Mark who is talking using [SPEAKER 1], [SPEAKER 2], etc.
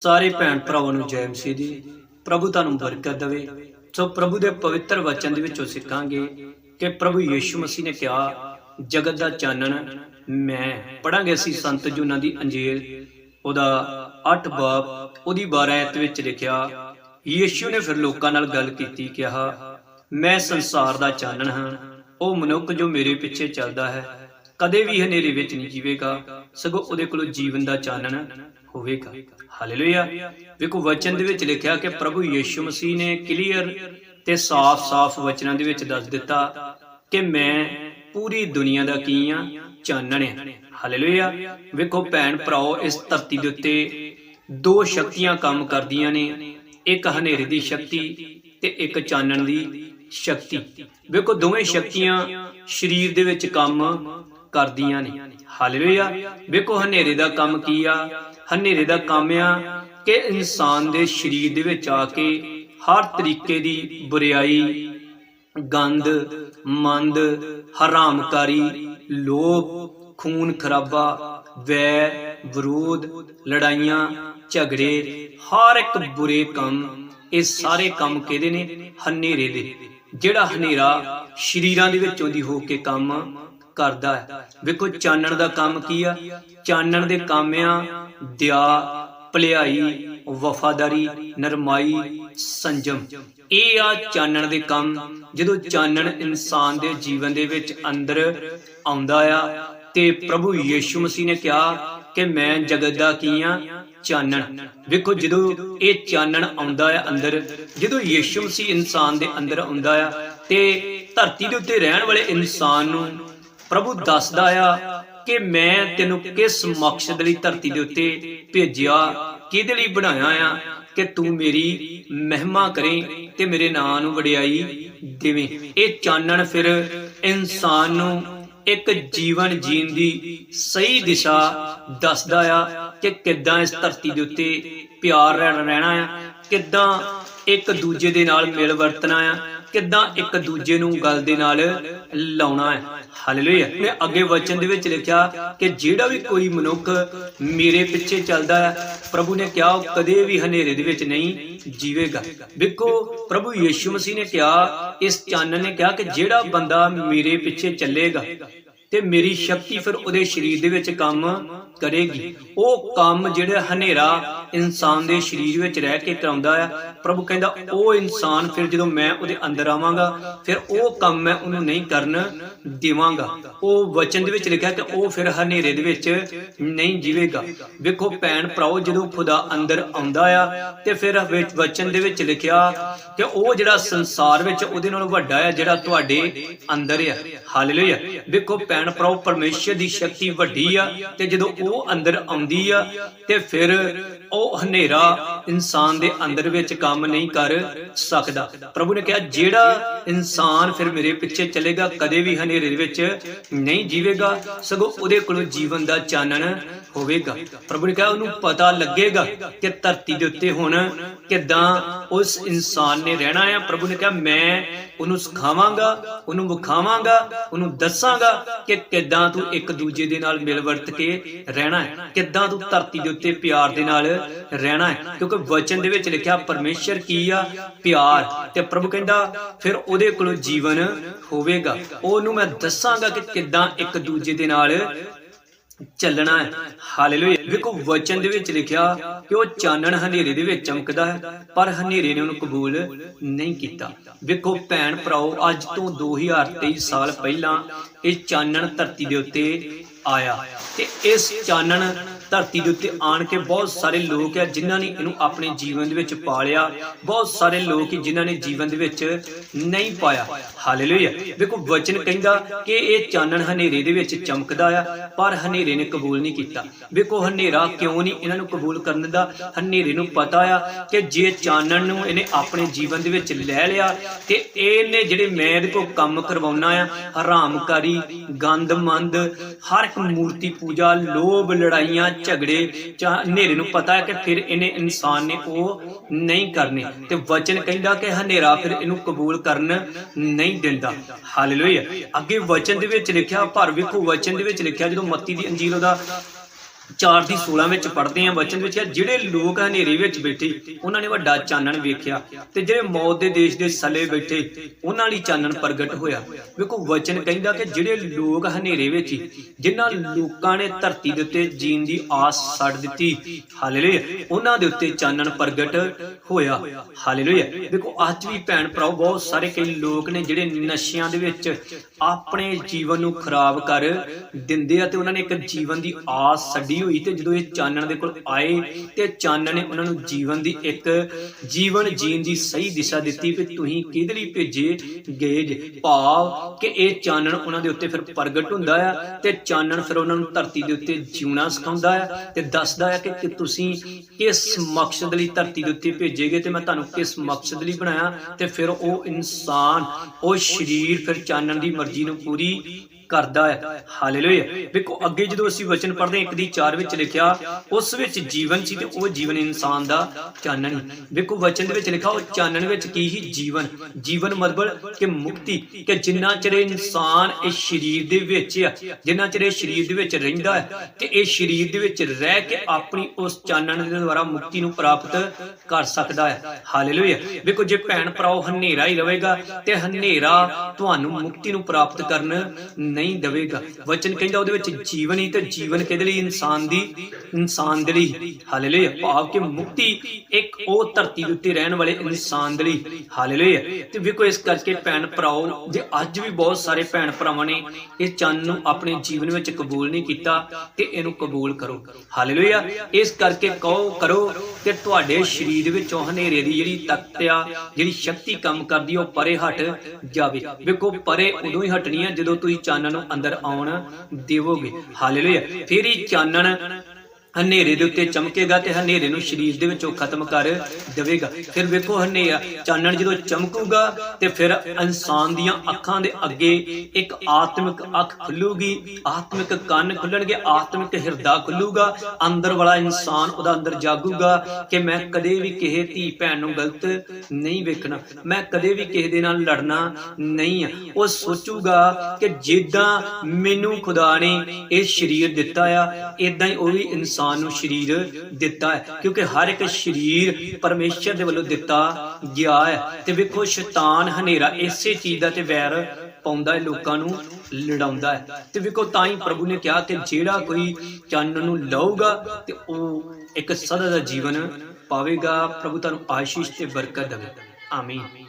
[SPEAKER 1] ਸਾਰੇ ਭੈਣ ਭਰਾਵਾਂ ਨੂੰ ਜੈ ਮਸੀਹ ਦੀ, ਪ੍ਰਭੂ ਤੁਹਾਨੂੰ ਬਰਕਤ ਦੇਵੇ। ਸੋ ਪ੍ਰਭੂ ਦੇ ਪਵਿੱਤਰ ਵਚਨ ਦੇ ਵਿੱਚੋਂ ਸਿੱਖਾਂਗੇ ਕਿ ਪ੍ਰਭੂ ਯੀਸ਼ੂ ਮਸੀਹ ਨੇ ਕਿਹਾ, ਜਗਤ ਦਾ ਚਾਨਣ ਮੈਂ। ਪੜਾਂਗੇ ਅਸੀਂ ਸੰਤ ਜੁਨਾ ਦੀ ਅੰਜੀਲ। ਉਹਦਾ 8 ਬਾਬ ਉਹਦੀ 12 ਐਤ ਵਿੱਚ ਲਿਖਿਆ, ਯੀਸ਼ੂ ਨੇ ਫਿਰ ਲੋਕਾਂ ਨਾਲ ਗੱਲ ਕੀਤੀ, ਕਿਹਾ, ਮੈਂ ਸੰਸਾਰ ਦਾ ਚਾਨਣ ਹਾਂ। ਉਹ ਮਨੁੱਖ ਜੋ ਮੇਰੇ ਪਿੱਛੇ ਚੱਲਦਾ ਹੈ, ਕਦੇ ਵੀ ਹਨੇਰੇ ਵਿੱਚ ਨਹੀਂ ਜੀਵੇਗਾ। ਸਗੋਂ ਉਹਦੇ ਕੋਲ ਜੀਵਨ ਦਾ ਚਾਨਣ ਹੋਵੇਗਾ ਹਾਲੇਲੂਇਆ। ਵੇਖੋ, ਵਚਨ ਦੇ ਵਿੱਚ ਲਿਖਿਆ ਕਿ ਪ੍ਰਭੂ ਯੀਸ਼ੂ ਮਸੀਹ ਨੇ ਕਲੀਅਰ ਤੇ ਸਾਫ਼-ਸਾਫ਼ ਵਚਨਾਂ ਦੇ ਵਿੱਚ ਦੱਸ ਦਿੱਤਾ ਕਿ ਮੈਂ ਪੂਰੀ ਦੁਨੀਆ ਦਾ ਕੀ ਆ? ਚਾਨਣ ਹਾਲੇਲੂਇਆ। ਵੇਖੋ ਭੈਣ ਭਰਾਓ, ਇਸ ਧਰਤੀ ਦੇ ਉੱਤੇ ਦੋ ਸ਼ਕਤੀਆਂ ਕੰਮ ਕਰਦੀਆਂ ਨੇ, ਇੱਕ ਹਨੇਰੇ ਦੀ ਸ਼ਕਤੀ ਤੇ ਇੱਕ ਚਾਨਣ ਦੀ ਸ਼ਕਤੀ। ਵੇਖੋ, ਦੋਵੇਂ ਸ਼ਕਤੀਆਂ ਸਰੀਰ ਦੇ ਵਿੱਚ ਕੰਮ ਕਰਦੀਆਂ ਨੇ। ਹਾਲੇਲੂਇਆ। ਵੇਖੋ, ਹਨੇਰੇ ਦਾ ਕੰਮ ਕੀ ਆ? ਹਨੇਰੇ ਦਾ ਕੰਮ ਆ ਕਿ ਇਨਸਾਨ ਦੇ ਸਰੀਰ ਦੇ ਵਿੱਚ ਆ ਕੇ ਹਰ ਤਰੀਕੇ ਦੀ ਬੁਰੀਾਈ ਗੰਦ, ਮੰਦ, ਹਰਾਮਕਾਰੀ, ਲੋਭ, ਖੂਨ ਖਰਾਬਾ ਵੈਰ ਵਿਰੋਧ, ਲੜਾਈਆਂ, ਝਗੜੇ, ਹਰ ਇੱਕ ਬੁਰੇ ਕੰਮ, ਇਹ ਸਾਰੇ ਕੰਮ ਕਿਹਦੇ ਨੇ? ਹਨੇਰੇ ਦੇ। ਜਿਹੜਾ ਹਨੇਰਾ ਸ਼ਰੀਰਾਂ ਦੇ ਵਿੱਚੋਂ ਦੀ ਹੋ ਕੇ ਕੰਮ ਕਰਦਾ ਹੈ। ਵੇਖੋ ਚਾਨਣ ਦਾ ਕੰਮ ਕੀ ਆ? ਚਾਨਣ ਦੇ ਕੰਮ ਆ ਦਿਆ, ਭਲਾਈ, ਵਫਾਦਾਰੀ, ਨਰਮਾਈ, ਸੰਜਮ। ਇਹ ਆ ਚਾਨਣ ਦੇ ਕੰਮ, ਜਦੋਂ ਚਾਨਣ ਇਨਸਾਨ ਦੇ ਜੀਵਨ ਦੇ ਵਿੱਚ ਅੰਦਰ ਆਉਂਦਾ ਆ ਤੇ ਪ੍ਰਭੂ ਯੀਸ਼ੂ ਮਸੀਹ ਨੇ ਕਿਹਾ ਕਿ ਮੈਂ ਜਗਤ ਦਾ ਕੀ ਆ? ਚਾਨਣ। ਵੇਖੋ, ਜਦੋਂ ਇਹ ਚਾਨਣ ਆਉਂਦਾ ਆ ਅੰਦਰ, ਜਦੋਂ ਯੀਸ਼ੂ ਮਸੀਹ ਇਨਸਾਨ ਦੇ ਅੰਦਰ ਆਉਂਦਾ ਆ ਤੇ ਧਰਤੀ ਦੇ ਉੱਤੇ ਰਹਿਣ ਵਾਲੇ ਇਨਸਾਨ ਨੂੰ ਪ੍ਰਭੂ ਦੱਸਦਾ ਆ ਕਿ ਮੈਂ ਤੈਨੂੰ ਕਿਸ ਮਕਸਦ ਲਈ ਧਰਤੀ ਦੇ ਉੱਤੇ ਭੇਜਿਆ, ਕਿਹਦੇ ਲਈ ਬਣਾਇਆ ਆ ਕਿ ਤੂੰ ਮੇਰੀ ਮਹਿਮਾ ਕਰੇ ਤੇ ਮੇਰੇ ਨਾਂ ਨੂੰ ਵਡਿਆਈ ਦੇਵੇਂ। ਇਹ ਚਾਨਣ ਫਿਰ ਇਨਸਾਨ ਨੂੰ ਇੱਕ ਜੀਵਨ ਜੀਣ ਦੀ ਸਹੀ ਦਿਸ਼ਾ ਦੱਸਦਾ ਆ ਕਿ ਕਿੱਦਾਂ ਇਸ ਧਰਤੀ ਦੇ ਉੱਤੇ ਪਿਆਰ ਰਹਿਣਾ ਰਹਿਣਾ ਆ, ਕਿੱਦਾਂ ਇੱਕ ਦੂਜੇ ਦੇ ਨਾਲ ਮਿਲ ਵਰਤਣਾ ਆ ਕਿੱਦਾਂ ਇੱਕ ਦੂਜੇ ਨੂੰ ਗੱਲ ਦੇ ਨਾਲ ਲਾਉਣਾ ਹੈ। ਹਾਲੇਲੂਇਆ ਨੇ ਅੱਗੇ ਵਚਨ ਦੇ ਵਿੱਚ ਲਿਖਿਆ ਕਿ ਜਿਹੜਾ ਵੀ ਕੋਈ ਮਨੁੱਖ ਮੇਰੇ ਪਿੱਛੇ ਚੱਲਦਾ ਹੈ ਪ੍ਰਭੂ ਨੇ ਕਿਹਾ ਉਹ ਕਦੇ ਵੀ ਹਨੇਰੇ ਦੇ ਵਿੱਚ ਨਹੀਂ ਜੀਵੇਗਾ। ਵੇਖੋ ਪ੍ਰਭੂ ਯੀਸ਼ੂ ਮਸੀਹ ਨੇ ਕਿਹਾ ਇਸ ਚਾਨਣ ਨੇ ਕਿਹਾ ਕਿ ਜਿਹੜਾ ਬੰਦਾ ਮੇਰੇ ਪਿੱਛੇ ਚੱਲੇਗਾ ਤੇ ਮੇਰੀ ਸ਼ਕਤੀ ਫਿਰ ਉਹਦੇ ਸਰੀਰ ਦੇ ਵਿੱਚ ਕੰਮ ਕਰੇਗੀ। ਉਹ ਕੰਮ ਜਿਹੜਾ ਹਨੇਰਾ ਇਨਸਾਨ ਦੇ ਸਰੀਰ ਵਿੱਚ ਰਹਿ ਕੇ ਕਰਾਉਂਦਾ ਆ। ਪ੍ਰਭੂ ਕਹਿੰਦਾ, ਉਹ ਇਨਸਾਨ ਫਿਰ ਜਦੋਂ ਮੈਂ ਉਹਦੇ ਅੰਦਰ ਆਵਾਂਗਾ, ਫਿਰ ਉਹ ਕੰਮ ਮੈਂ ਉਹਨੂੰ ਨਹੀਂ ਕਰਨ ਦੇਵਾਂਗਾ। ਉਹ ਵਚਨ ਦੇ ਵਿੱਚ ਲਿਖਿਆ ਕਿ ਉਹ ਫਿਰ ਹਨੇਰੇ ਦੇ ਵਿੱਚ ਨਹੀਂ ਜੀਵੇਗਾ। ਵੇਖੋ ਭੈਣ ਭਰਾਓ, ਜਦੋਂ ਖੁਦਾ ਅੰਦਰ ਆਉਂਦਾ ਆ ਤੇ ਫਿਰ ਵਚਨ ਦੇ ਵਿੱਚ ਲਿਖਿਆ ਕਿ ਉਹ ਜਿਹੜਾ ਸੰਸਾਰ ਵਿੱਚ ਉਹਦੇ ਨਾਲੋਂ ਵੱਡਾ ਆ, ਜਿਹੜਾ ਤੁਹਾਡੇ ਅੰਦਰ ਆ। ਹਾਲੇਲੂਇਆ। ਵੇਖੋ ਭੈਣ ਭਰਾਓ, ਪਰਮੇਸ਼ਰ ਦੀ ਸ਼ਕਤੀ ਵੱਡੀ ਆ ਤੇ ਜਦੋਂ ਉਹ ਅੰਦਰ ਆਉਂਦੀ ਆ ਤੇ ਫਿਰ ਉਹ ਹਨੇਰਾ ਇਨਸਾਨ ਦੇ ਅੰਦਰ ਵਿੱਚ ਕੰਮ ਨਹੀਂ ਕਰ ਸਕਦਾ। ਪ੍ਰਭੂ ਨੇ ਕਿਹਾ, ਜਿਹੜਾ ਇਨਸਾਨ ਫਿਰ ਮੇਰੇ ਪਿੱਛੇ ਚੱਲੇਗਾ, ਕਦੇ ਵੀ ਹਨੇਰੇ ਦੇ ਵਿੱਚ ਨਹੀਂ ਜੀਵੇਗਾ, ਸਗੋਂ ਉਹਦੇ ਕੋਲ ਜੀਵਨ ਦਾ ਚਾਨਣ ਹੋਵੇਗਾ। ਪ੍ਰਭੂ ਨੇ ਕਿਹਾ, ਉਹਨੂੰ ਪਤਾ ਲੱਗੇਗਾ ਕਿ ਧਰਤੀ ਦੇ ਉੱਤੇ ਹੁਣ ਕਿਦਾਂ ਉਸ ਇਨਸਾਨ ਨੇ ਰਹਿਣਾ ਹੈ ਪ੍ਰਭੂ ਨੇ ਕਿਹਾ, ਮੈਂ ਉਹਨੂੰ ਸਿਖਾਵਾਂਗਾ, ਉਹਨੂੰ ਵਿਖਾਵਾਂਗਾ, ਉਹਨੂੰ ਦੱਸਾਂਗਾ ਕਿ ਕਿਦਾਂ ਤੂੰ ਇੱਕ ਦੂਜੇ ਦੇ ਨਾਲ ਮਿਲ ਵਰਤ ਕੇ ਰਹਿਣਾ ਹੈ, ਕਿਦਾਂ ਤੂੰ ਧਰਤੀ ਦੇ ਉੱਤੇ ਪਿਆਰ ਦੇ ਨਾਲ ਰਹਿਣਾ ਹੈ। ਕਿਉਂਕਿ ਵਚਨ ਦੇ ਵਿੱਚ ਲਿਖਿਆ, ਪਰਮੇਸ਼ਰ ਕੀ ਆ? ਪਿਆਰ। ਤੇ ਪ੍ਰਭੂ ਕਹਿੰਦਾ, ਫਿਰ ਉਹਦੇ ਕੋਲ ਜੀਵਨ ਹੋਵੇਗਾ। ਉਹਨੂੰ ਮੈਂ ਦੱਸਾਂਗਾ ਕਿ ਕਿਦਾਂ ਇੱਕ ਦੂਜੇ ਦੇ ਨਾਲ ਚੱਲਣਾ ਹੈ। ਹਾਲੇਲੂਇਆ ਵੇਖੋ, ਵਚਨ ਦੇ ਵਿੱਚ ਲਿਖਿਆ ਕਿ ਉਹ ਚਾਨਣ ਹਨੇਰੇ ਦੇ ਵਿੱਚ ਚਮਕਦਾ ਹੈ, ਪਰ ਹਨੇਰੇ ਨੇ ਉਹਨੂੰ ਕਬੂਲ ਨਹੀਂ ਕੀਤਾ। ਵੇਖੋ, ਭੈਣ ਭਰਾਓ, ਅੱਜ ਤੋਂ 2023 ਸਾਲ ਪਹਿਲਾਂ ਇਹ ਚਾਨਣ ਧਰਤੀ ਦੇ ਉੱਤੇ ਆਇਆ। ਤੇ ਇਸ ਚਾਨਣ ਧਰਤੀ ਦੇ ਉੱਤੇ ਆਣ ਕੇ ਬਹੁਤ ਸਾਰੇ ਲੋਕ ਆ ਜਿਨ੍ਹਾਂ ਨੇ ਇਹਨੂੰ ਆਪਣੇ ਜੀਵਨ ਦੇ ਵਿੱਚ ਪਾਲਿਆ। ਬਹੁਤ ਸਾਰੇ ਲੋਕ ਹੀ ਜਿਨ੍ਹਾਂ ਨੇ ਜੀਵਨ ਦੇ ਵਿੱਚ ਨਹੀਂ ਪਾਇਆ। ਹਾਲੇਲੂਇਆ। ਵੇਖੋ, ਵਚਨ ਕਹਿੰਦਾ ਕਿ ਇਹ ਚਾਨਣ ਹਨੇਰੇ ਦੇ ਵਿੱਚ ਚਮਕਦਾ ਆ, ਪਰ ਹਨੇਰੇ ਨੇ ਕਬੂਲ ਨਹੀਂ ਕੀਤਾ। ਵੇਖੋ, ਹਨੇਰਾ ਕਿਉਂ ਨਹੀਂ ਇਹਨਾਂ ਨੂੰ ਕਬੂਲ ਕਰਨ ਦਾ ਹਨੇਰੇ ਨੂੰ ਪਤਾ ਆ ਕਿ ਜੇ ਚਾਨਣ ਨੂੰ ਇਹਨੇ ਆਪਣੇ ਜੀਵਨ ਦੇ ਵਿੱਚ ਲੈ ਲਿਆ, ਤੇ ਇਹਨੇ ਜਿਹੜੇ ਮੈਂ ਇਹਦੇ ਕੋਲ ਕੰਮ ਕਰਵਾਉਣਾ ਆ, ਹਰਾਮਕਾਰੀ, ਗੰਦਮੰਦ, ਹਰ ਇੱਕ ਮੂਰਤੀ ਪੂਜਾ ਲੋਭ ਲੜਾਈਆਂ ਝਗੜੇ ਚਾ- ਹਨੇਰੇ ਨੂੰ ਪਤਾ ਹੈ ਕਿ ਫਿਰ ਇਹਨੇ ਇਨਸਾਨ ਨੇ ਉਹ ਨਹੀਂ ਕਰਨੇ। ਤੇ ਵਚਨ ਕਹਿੰਦਾ ਕਿ ਹਨੇਰਾ ਫਿਰ ਇਹਨੂੰ ਕਬੂਲ ਕਰਨ ਨਹੀਂ ਦਿੰਦਾ। ਹਾਲੇਲੂਇਆ। ਅੱਗੇ ਵਚਨ ਦੇ ਵਿੱਚ ਲਿਖਿਆ, ਪਰ ਵੇਖੋ, ਵਚਨ ਦੇ ਵਿੱਚ ਲਿਖਿਆ, ਜਦੋਂ ਮੱਤੀ ਦੀ ਅੰਜੀਲ ਉਹਦਾ 4 ਦੀ 16 ਵਿੱਚ ਪੜ੍ਹਦੇ ਆ ਵਚਨ ਵਿੱਚ ਜਿਹੜੇ ਲੋਕ ਹਨੇਰੇ ਵਿੱਚ ਬੈਠੇ ਉਹਨਾਂ ਨੇ ਵੱਡਾ ਚਾਨਣ ਵੇਖਿਆ ਤੇ ਜਿਹੜੇ ਮੌਤ ਦੇ ਦੇਸ਼ ਦੇ ਸਲੇ ਬੈਠੇ ਉਹਨਾਂ ਲਈ ਚਾਨਣ ਪ੍ਰਗਟ ਹੋਇਆ। ਵੇਖੋ ਵਚਨ ਕਹਿੰਦਾ ਕਿ ਜਿਹੜੇ ਲੋਕ ਹਨੇਰੇ ਵਿੱਚ ਸੀ, ਜਿਨ੍ਹਾਂ ਲੋਕਾਂ ਨੇ ਧਰਤੀ ਦੇ ਉੱਤੇ ਜੀਣ ਦੀ ਆਸ ਛੱਡ ਦਿੱਤੀ ਹਾਲੇਲੂਇਆ ਉਹਨਾਂ ਦੇ ਉੱਤੇ ਚਾਨਣ ਪ੍ਰਗਟ ਹੋਇਆ ਹਾਲੇਲੂਇਆ। ਵੇਖੋ ਅੱਜ ਵੀ ਭੈਣ ਭਰਾਓ ਬਹੁਤ ਸਾਰੇ ਕਈ ਲੋਕ ਨੇ ਜਿਹੜੇ ਨਸ਼ਿਆਂ ਦੇ ਵਿੱਚ ਆਪਣੇ ਜੀਵਨ ਨੂੰ ਖਰਾਬ ਕਰ ਦਿੰਦੇ ਆ ਤੇ ਉਹਨਾਂ ਨੇ ਇੱਕ ਜੀਵਨ ਦੀ ਆਸ ਛੱਡੀ ਹੋਈ ਤੇ ਜਦੋਂ ਇਹ ਚਾਨਣ ਦੇ ਕੋਲ ਆਏ ਤੇ ਚਾਨਣ ਨੇ ਉਹਨਾਂ ਨੂੰ ਜੀਵਨ ਦੀ ਇੱਕ ਜੀਵਨ ਜੀਣ ਦੀ ਸਹੀ ਦਿਸ਼ਾ ਦਿੱਤੀ ਕਿ ਤੁਸੀਂ ਕਿਹਦੇ ਲਈ ਭੇਜੇ ਗਏ ਜੇ ਭਾਵ ਕਿ ਇਹ ਚਾਨਣ ਉਹਨਾਂ ਦੇ ਉੱਤੇ ਫਿਰ ਪ੍ਰਗਟ ਹੁੰਦਾ ਆ ਤੇ ਚਾਨਣ ਫਿਰ ਉਹਨਾਂ ਨੂੰ ਧਰਤੀ ਦੇ ਉੱਤੇ ਜਿਉਣਾ ਸਿਖਾਉਂਦਾ ਆ ਤੇ ਦੱਸਦਾ ਆ ਕਿ ਤੁਸੀਂ ਕਿਸ ਮਕਸਦ ਲਈ ਧਰਤੀ ਦੇ ਉੱਤੇ ਭੇਜੇ ਗਏ ਤੇ ਮੈਂ ਤੁਹਾਨੂੰ ਕਿਸ ਮਕਸਦ ਲਈ ਬਣਾਇਆ ਤੇ ਫਿਰ ਉਹ ਇਨਸਾਨ, ਉਹ ਸਰੀਰ ਫਿਰ ਚਾਨਣ ਦੀ ਮਰਜ਼ੀ ਨੂੰ ਪੂਰੀ ਕਰਦਾ ਹੈ। ਹਾਲੇਲੂਇਆ। ਵੇਖੋ, ਅੱਗੇ ਜਦੋਂ ਅਸੀਂ ਵਚਨ ਪੜ੍ਹਦੇ ਹਾਂ, ਇੱਕ ਦੀ 4 ਵਿੱਚ ਲਿਖਿਆ, ਉਸ ਵਿੱਚ ਜੀਵਨ ਸੀ ਤੇ ਉਹ ਜੀਵਨ ਇਨਸਾਨ ਦਾ ਚਾਨਣ ਵੇਖੋ, ਵਚਨ ਦੇ ਵਿੱਚ ਲਿਖਾ ਉਹ ਚਾਨਣ ਵਿੱਚ ਕੀ ਹੀ ਜੀਵਨ? ਜੀਵਨ ਮਤਲਬ ਕਿ ਮੁਕਤੀ, ਕਿ ਜਿੰਨਾ ਚਿਰ ਇਨਸਾਨ ਇਸ ਸਰੀਰ ਦੇ ਵਿੱਚ ਆ, ਜਿੰਨਾ ਚਿਰ ਇਹ ਸਰੀਰ ਦੇ ਵਿੱਚ ਰਹਿੰਦਾ ਹੈ, ਤੇ ਇਹ ਸਰੀਰ ਦੇ ਵਿੱਚ ਰਹਿ ਕੇ ਆਪਣੀ ਉਸ ਚਾਨਣ ਦੇ ਦੁਆਰਾ ਮੁਕਤੀ ਨੂੰ ਪ੍ਰਾਪਤ ਕਰ ਸਕਦਾ ਹੈ। ਹਾਲੇਲੂਇਆ। ਵੇਖੋ, ਜੇ ਭੈਣ ਭਰਾਓ ਹਨੇਰਾ ਹੀ ਰਹੇਗਾ ਤੇ ਹਨੇਰਾ ਤੁਹਾਨੂੰ ਮੁਕਤੀ ਨੂੰ ਪ੍ਰਾਪਤ ਕਰਨ ਨਹੀਂ ਦੇਵੇਗਾ। ਵਚਨ ਕਹਿੰਦਾ ਉਹਦੇ ਵਿੱਚ ਜੀਵਨ ਹੀ ਤੇ ਜੀਵਨ ਕਿਹਦੇ ਲਈ? ਇਨਸਾਨ ਦੀ, ਇਨਸਾਨ ਦੇ ਲਈ। ਹਾਲੇਲੂਇਆ। ਭਾਵ ਕਿ ਮੁਕਤੀ ਇੱਕ ਉਹ ਧਰਤੀ ਦੇ ਉੱਤੇ ਰਹਿਣ ਵਾਲੇ ਇਨਸਾਨ ਦੇ ਲਈ। ਹਾਲੇਲੂਇਆ। ਤੇ ਵੇਖੋ ਇਸ ਕਰਕੇ ਭੈਣ ਭਰਾਓ, ਜੇ ਅੱਜ ਵੀ ਬਹੁਤ ਸਾਰੇ ਭੈਣ ਭਰਾਵਾਂ ਨੇ ਇਹ ਚੰਨ ਨੂੰ ਆਪਣੇ ਜੀਵਨ ਵਿੱਚ ਕਬੂਲ ਨਹੀਂ ਕੀਤਾ, ਤੇ ਇਹਨੂੰ ਕਬੂਲ ਕਰੋ। ਹਾਲੇਲੂਇਆ। ਇਸ ਕਰਕੇ ਕਹੋ, ਕਰੋ ਕਿ ਤੁਹਾਡੇ ਸਰੀਰ ਵਿੱਚੋਂ ਹਨੇਰੇ ਦੀ ਜਿਹੜੀ ਤਖਤ ਆ, ਜਿਹੜੀ ਸ਼ਕਤੀ ਕੰਮ ਕਰਦੀ ਉਹ ਪਰੇ ਹਟ ਜਾਵੇ। ਵੇਖੋ, ਪਰੇ ਉਦੋਂ ਹੀ ਹਟਣੀ ਆ ਜਦੋਂ ਤੁਸੀਂ ਚਾਨਣ ਨੂੰ ਅੰਦਰ ਆਉਣ ਦੇਵੋਗੇ। ਹਾਲੇਲੂਇਆ। ਫਿਰ ਹੀ ਚਾਨਣ ਹਨੇਰੇ ਦੇ ਉੱਤੇ ਚਮਕੇਗਾ ਤੇ ਹਨੇਰੇ ਨੂੰ ਸਰੀਰ ਦੇ ਵਿੱਚੋਂ ਖਤਮ ਕਰ ਦੇਵੇਗਾ। ਫਿਰ ਵੇਖੋ ਹਨੇਰਾ, ਚਾਨਣ ਜਦੋਂ ਚਮਕੂਗਾ ਤੇ ਫਿਰ ਇਨਸਾਨ ਦੀਆਂ ਅੱਖਾਂ ਦੇ ਅੱਗੇ ਇੱਕ ਆਤਮਿਕ ਅੱਖ ਖੁੱਲੂਗੀ। ਆਤਮਿਕ ਕੰਨ ਖੁੱਲਣਗੇ, ਆਤਮਿਕ ਹਿਰਦਾ ਖੁੱਲੂਗਾ। ਅੰਦਰ ਵਾਲਾ ਇਨਸਾਨ ਉਹਦਾ ਅੰਦਰ ਜਾਗੂਗਾ ਕਿ ਮੈਂ ਕਦੇ ਵੀ ਕਿਸੇ ਧੀ ਭੈਣ ਨੂੰ ਗਲਤ ਨਹੀਂ ਵੇਖਣਾ। ਮੈਂ ਕਦੇ ਵੀ ਕਿਸੇ ਦੇ ਨਾਲ ਲੜਨਾ ਨਹੀਂ ਆ। ਉਹ ਸੋਚੂਗਾ ਕਿ ਜਿੱਦਾਂ ਮੈਨੂੰ ਖੁਦਾ ਨੇ ਇਹ ਸਰੀਰ ਦਿੱਤਾ ਆ ਇਦਾਂ ਹੀ ਉਹ ਵੀ ਇਨਸਾਨ ਇਨਸਾਨ ਨੂੰ ਸਰੀਰ ਦਿੱਤਾ ਹੈ, ਕਿਉਂਕਿ ਹਰ ਇੱਕ ਸਰੀਰ ਪਰਮੇਸ਼ਰ ਦੇ ਵੱਲੋਂ ਦਿੱਤਾ ਗਿਆ ਹੈ। ਤੇ ਵੇਖੋ, ਸ਼ੈਤਾਨ ਹਨੇਰਾ ਇਸੇ ਚੀਜ਼ ਦਾ ਤੇ ਵੈਰ ਪਾਉਂਦਾ ਹੈ, ਲੋਕਾਂ ਨੂੰ ਲੜਾਉਂਦਾ ਹੈ। ਤੇ ਵੇਖੋ, ਤਾਂ ਹੀ ਪ੍ਰਭੂ ਨੇ ਕਿਹਾ ਕਿ ਜਿਹੜਾ ਕੋਈ ਚੰਨ ਨੂੰ ਲਊਗਾ ਤੇ ਉਹ ਇੱਕ ਸਦਾ ਦਾ ਜੀਵਨ ਪਾਵੇਗਾ। ਪ੍ਰਭੂ ਤੁਹਾਨੂੰ ਆਸ਼ੀਸ਼ ਤੇ ਬਰਕਤ ਦੇਵੇ। ਆਮੀਨ।